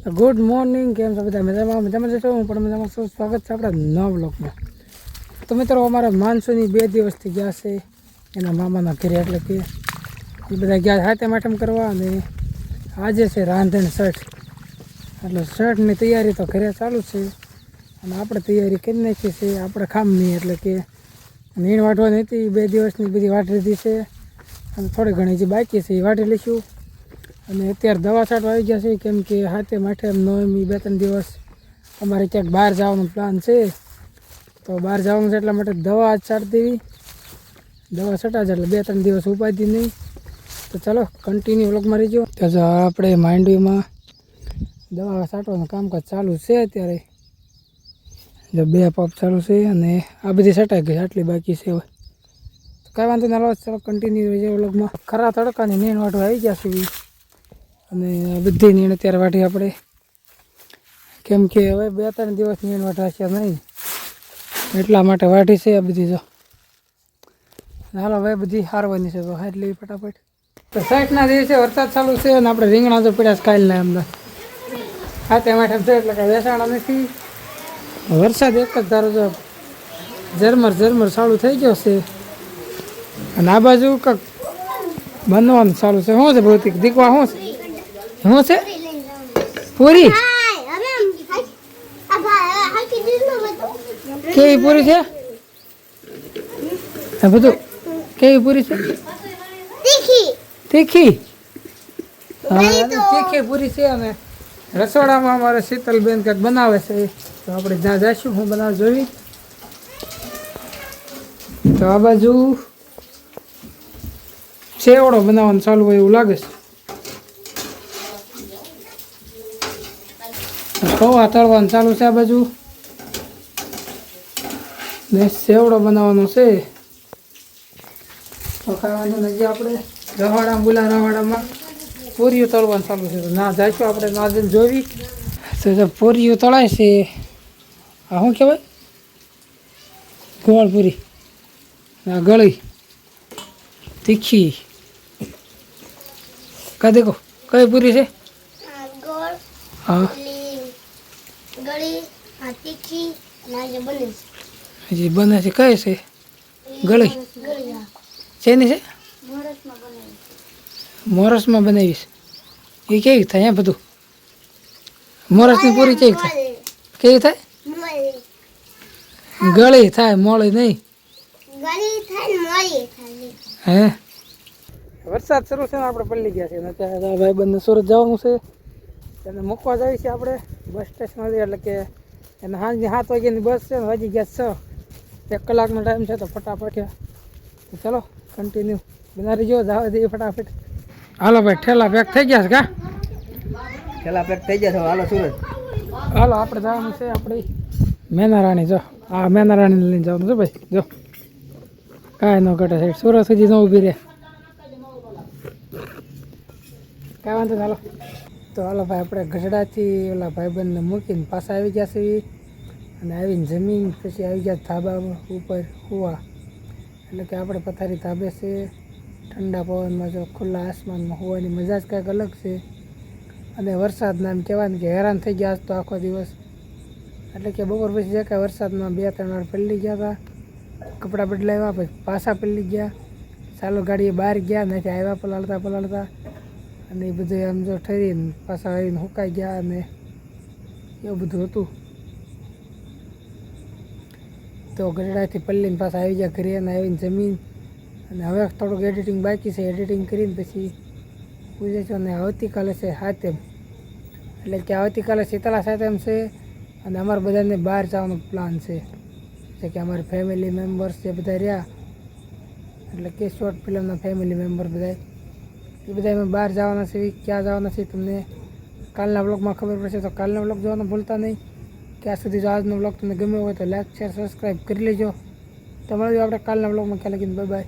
Good morning કેમ છો બધા? મજામાં? મજામાં જશો હું પણ મજામાં છું. સ્વાગત છે આપણા નવ બ્લોકમાં તો મિત્રો, અમારા માણસોની બે દિવસથી ગયા છે. એના મામાના ઘરે, એટલે કે એ બધા ગયા હાથે માઠમ કરવા અને આજે છે રાંધણ શર્ટ એટલે શર્ટની તૈયારી તો ઘરે ચાલુ છે. અને આપણે તૈયારી કરી નાખી છે આપણે ખામની, એટલે કે નીણ વાટવાની હતી. બે દિવસની બધી વાટી લીધી છે. અને થોડી ઘણી જે બાકી છે એ વાટી લઈશું. અને અત્યારે દવા છાંટવા આવી ગયા છે, કેમ કે હાથે માઠે નવમી બે ત્રણ દિવસ અમારે ક્યાંક બહાર જવાનો પ્લાન છે. તો બહાર જવાનું છે એટલા માટે દવા છાંટી દેવી. દવા છટા છે એટલે બે ત્રણ દિવસ ઉપાધી નહીં. તો ચાલો કન્ટિન્યુ વ્લોગમાં રહીજો. તો આપણે માંડવીમાં દવા છાંટવાનું કામકાજ ચાલુ છે અત્યારે. જો બે પંપ ચાલુ છે અને આ બધી છટાઈ ગઈ આટલી બાકી છે હવે. કાંઈ વાંધો ના લો ચાલો કન્ટિન્યુ રહેજો વ્લોગમાં ખરા તડકાની નીણ વાટવા આવી ગયા ઈ. અને આ બધી નીણ અત્યારે વાટી આપણે. કેમ કે હવે બે ત્રણ દિવસ નીણ વાટાશે નહીં. એટલા માટે વાટી છે આ બધી જો. હાલો હવે બધી હારવાની છે તો હાર લેવી ફટાફટ. તો સાઠના દિવસે વરસાદ ચાલુ છે અને આપણે રીંગણા તો પડ્યા કાલ ના એમને હા, તે માટે છે એટલે કે વેસાણા નથી. વરસાદ એક જ ધારો જો ઝરમર ઝરમર ચાલુ થઈ ગયો છે. અને આ બાજુ કંઈક બનવાનું ચાલુ છે. શું છે ભૌતિક? દીકવા શું છે? શું છે? પૂરી? કેવી પૂરી છે? આ બધું કેવી પૂરી છે? તીખી. તીખી પૂરી છે અને રસોડામાં અમારે શીતલબેન કંઈક બનાવે છે. તો આપણે જ્યાં જઈશું હું બનાવ જોઈ. તો આ બાજુ સેવડો બનાવવાનું ચાલુ હોય એવું લાગે છે. પૌવા તળવાનું ચાલુ છે આ બાજુ. ને સેવડો બનાવવાનો છે. તો ખાવાનું નથી આપણે રવાડા ગુલા રવાડામાં પૂરીઓ તળવાનું ચાલુ છે. ના જઈશું આપણે ના જઈને જોવી. તો પૂરીઓ તળાય છે આ શું કહેવાય? ગોળપુરી. આ ગળી. તીખી. કા દેખો કઈ પૂરી છે? હા. ગળી તીખી બને છે. હજી બને છે કઈ છે? ગળી. શેની છે? મોરસમાં બનાવીશ એ કેવી થાય હે બધું? મોરસની પૂરી કેવી થાય? કેવી થાય? ગળી થાય મોળી નહીં. ગળી થાય ને મોળી થાય હે? વરસાદ શરૂ છે ને આપણે પલ્લી ગયા છે અને અત્યારે આ ભાઈબંધને સુરત જવાનું છે. એને મૂકવા જઈએ છીએ આપણે. બસ સ્ટેશનથી એટલે કે એને સાંજની સાત વાગ્યાની બસ છે વાગી ગયા છ. એક કલાકનો ટાઈમ છે તો ફટાફટ ચલો કન્ટિન્યુ બધા જો જાવ દઈએ ફટાફટ. હાલો ભાઈ ઠેલા પેક થઈ ગયા છે કા? ઠેલા પેક થઈ ગયા છે. હાલો સુરત હાલો આપણે જવાનું છે આપણી મેનારાણી. જો હા મેનારાણીને લઈને જવાનું છે ભાઈ. જો કાંઈ ન ઘટે સાઈડ સુરત સુધી ન ઊભી રહે. કાંઈ વાંધો હાલો. તો હાલો ભાઈ, આપણે ગઢડાથી ઓલા ભાઈબંધને મૂકીને પાછા આવી ગયા છે અને આવીને જમીન પછી આવી ગયા ધાબા ઉપર હુવા એટલે કે આપણે પથારી ધાબે છે. ઠંડા પવનમાં જો ખુલ્લા આસમાનમાં હોવાની મજા જ કાંઈક અલગ છે. અને વરસાદના એમ કહેવાય કે હેરાન થઈ ગયા તો આખો દિવસ. એટલે કે બપોર પછી જે કાંઈ વરસાદમાં બે ત્રણ વાર પલળી ગયા હતા. કપડાં બદલાવ્યા, પછી પાછા પલળી ગયા. ચાલો ગાડીએ બહાર ગયા નથી આવ્યા પલાળતા પલાળતા. અને એ બધું આમ જો ઠરીને પાછા આવીને સુકાઈ ગયા અને એવું બધું હતું. તો ગરડાથી પલ્લીને પાછા આવી ગયા ઘરે અને આવીને જમીન. અને હવે થોડુંક એડિટિંગ બાકી છે. એડિટિંગ કરીને પછી પૂછે છે અને આવતીકાલે છે સાતેમ એટલે કે આવતીકાલે શીતળા સાતેમ છે અને અમારા બધાને બહાર જવાનો પ્લાન છે. એટલે કે અમારી ફેમિલી મેમ્બર્સ જે બધા રહ્યા, એટલે કે શોર્ટ ફિલ્મના ફેમિલી મેમ્બર બધા એ બધા અમે બહાર જવાના છે ક્યાં જવાના છે તમને કાલના બ્લોગમાં ખબર પડશે તો કાલના બ્લોગ જોવાનું ભૂલતા નહીં. ત્યાં સુધી જો આજનો બ્લોગ તમને ગમ્યો હોય તો લાઈક, શેર સબસ્ક્રાઈબ કરી લેજો. તમારે આપણે કાલના બ્લોગમાં ક્યાં લગીને બાય બાય